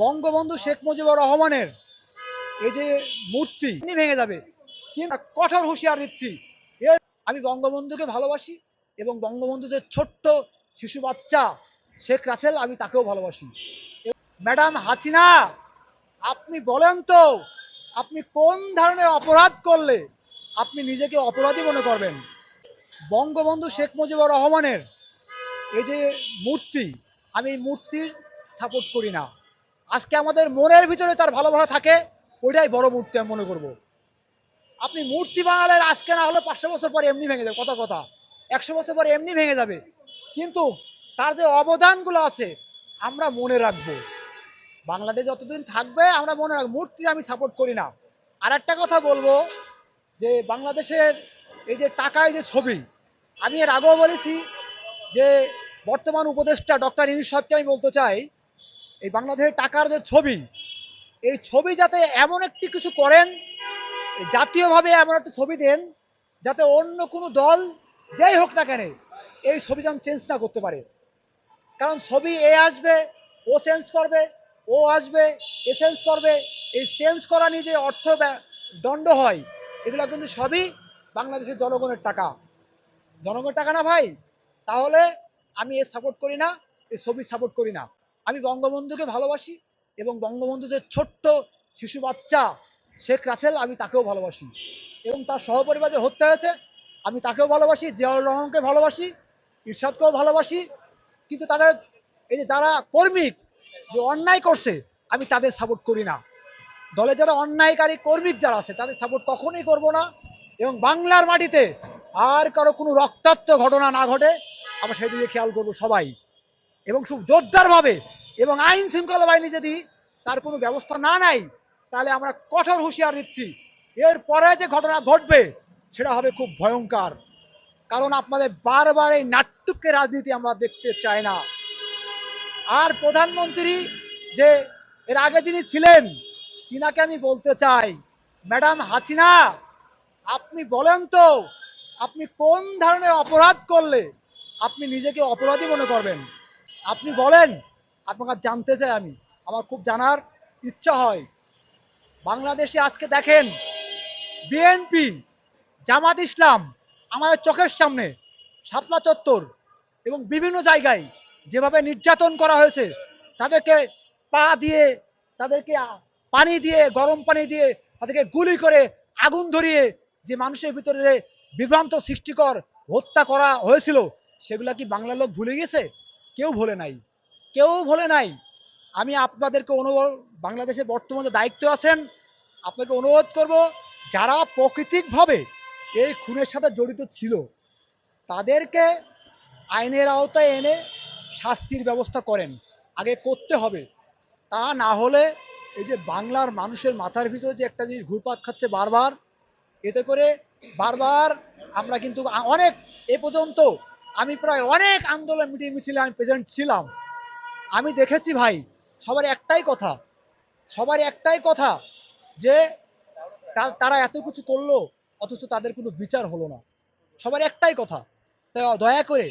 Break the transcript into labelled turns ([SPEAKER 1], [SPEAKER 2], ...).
[SPEAKER 1] বঙ্গবন্ধু শেখ মুজিবুর রহমানের এই যে মূর্তি ভেঙে যাবে। কিন্তু কঠোর হুঁশিয়ার দিচ্ছি। এর আমি বঙ্গবন্ধুকে ভালোবাসি এবং বঙ্গবন্ধু যে ছোট্ট শিশু বাচ্চা শেখ রাসেল, আমি তাকেও ভালোবাসি। ম্যাডাম হাসিনা, আপনি বলেন তো, আপনি কোন ধরনের অপরাধ করলে আপনি নিজেকে অপরাধী মনে করবেন? বঙ্গবন্ধু শেখ মুজিবুর রহমানের এই যে মূর্তি, আমি এই মূর্তির সাপোর্ট করি না। আজকে আমাদের মনের ভিতরে তার ভালোবাসা থাকে, ওইটাই বড় মূর্তি আমি মনে করব। আপনি মূর্তি বানালেন, আজকে না হলে পাঁচশো বছর পরে এমনি ভেঙে যাবে কথা কথা। একশো বছর পরে এমনি ভেঙে যাবে। কিন্তু তার যে অবদানগুলো আছে, আমরা মনে রাখব। বাংলাদেশ যতদিন থাকবে, আমরা মনে রাখব, মূর্তি আমি সাপোর্ট করি না। আর একটা কথা বলব, যে বাংলাদেশের এই যে টাকায় যে ছবি, আমি এর আগেও বলেছি যে বর্তমান উপদেষ্টা ডক্টর ইউনুস সাহেবকে আমি বলতে চাই এই বাংলাদেশের টাকার যে ছবি, এই ছবি যাতে এমন একটি কিছু করেন জাতীয়ভাবে এমন একটি ছবি দেন, যাতে অন্য কোনো দল যেই হোক না কেন এই ছবি যেন চেঞ্জ না করতে পারে। কারণ ছবি এ আসবে, ও চেঞ্জ করবে, ও আসবে, এ চেঞ্জ করবে, এই চেঞ্জ করা নিয়ে যে অর্থ দণ্ড হয়, এগুলো কিন্তু সবই বাংলাদেশের জনগণের টাকা। জনগণের টাকা না ভাই, তাহলে আমি এ সাপোর্ট করি না এই ছবি সাপোর্ট করি না। আমি বঙ্গবন্ধুকে ভালোবাসি এবং বঙ্গবন্ধু যে ছোট্ট শিশু বাচ্চা শেখ রাসেল, আমি তাকেও ভালোবাসি। এবং তার সহপরিবার যে হত্যা হয়েছে, আমি তাকেও ভালোবাসি, জিয়াউর রহমানকে ভালোবাসি, ইরশাদকেও ভালোবাসি। কিন্তু তাদের এই যে যারা কর্মিক যে অন্যায় করছে, আমি তাদের সাপোর্ট করি না। দলে যারা অন্যায়কারী কর্মিক যারা আছে, তাদের সাপোর্ট কখনোই করব না। এবং বাংলার মাটিতে আর কারও কোনো রক্তাক্ত ঘটনা না ঘটে, আমরা সেদিকে খেয়াল করব সবাই। এবং খুব জোরদারভাবে এবং আইন শৃঙ্খলা বাহিনী যদি তার কোনো ব্যবস্থা না নেয়, তাহলে আমরা কঠোর হুঁশিয়ার দিচ্ছি। এর পরে যে ঘটনা ঘটবে, সেটা হবে খুব ভয়ঙ্কর। কারণ আপনাদের বারবার এই নাট্যকে রাজনীতি আমরা দেখতে চাই না। আর প্রধানমন্ত্রী যে এর আগে যিনি ছিলেন, তিনাকে আমি বলতে চাই, ম্যাডাম হাসিনা, আপনি বলেন তো, আপনি কোন ধরনের অপরাধ করলে আপনি নিজেকে অপরাধী মনে করবেন? আপনি বলেন, আপনাকে জানতে চাই আমি। আমার খুব জানার ইচ্ছা হয়। বাংলাদেশে আজকে দেখেন, বিএনপি, জামাত ইসলাম আমাদের চোখের সামনে শাপলা চত্বর এবং বিভিন্ন জায়গায় যেভাবে নির্যাতন করা হয়েছে, তাদেরকে পা দিয়ে, তাদেরকে পানি দিয়ে, গরম পানি দিয়ে তাদেরকে গুলি করে আগুন ধরিয়ে যে মানুষের ভিতরে বিভ্রান্ত সৃষ্টিকর হত্যা করা হয়েছিল, সেগুলা কি বাংলার লোক ভুলে গেছে? কেউ ভোলে নাই। কেউ ভোলে নাই। আমি আপনাদেরকে অনুভব বাংলাদেশে বর্তমানে দায়িত্ব আছেন, আপনাকে অনুরোধ করব, যারা প্রকৃতিকভাবে এই খুনের সাথে জড়িত ছিল, তাদেরকে আইনের আওতায় এনে শাস্তির ব্যবস্থা করেন। আগে করতে হবে। তা না হলে এই যে বাংলার মানুষের মাথার ভিতরে যে একটা জিনিস ঘুরপাক খাচ্ছে বারবার, এতে করে বারবার আমরা কিন্তু অনেক, এ পর্যন্ত আমি প্রায় অনেক আন্দোলন মিটিং মিছিলে আমি প্রেজেন্ট ছিলাম। আমি দেখেছি ভাই, সবার একটাই কথা, সবার একটাই কথা যে তারা এত কিছু করল, অথচ তাদের কোনো বিচার হলো না। সবার একটাই কথা। তাই দয়া করে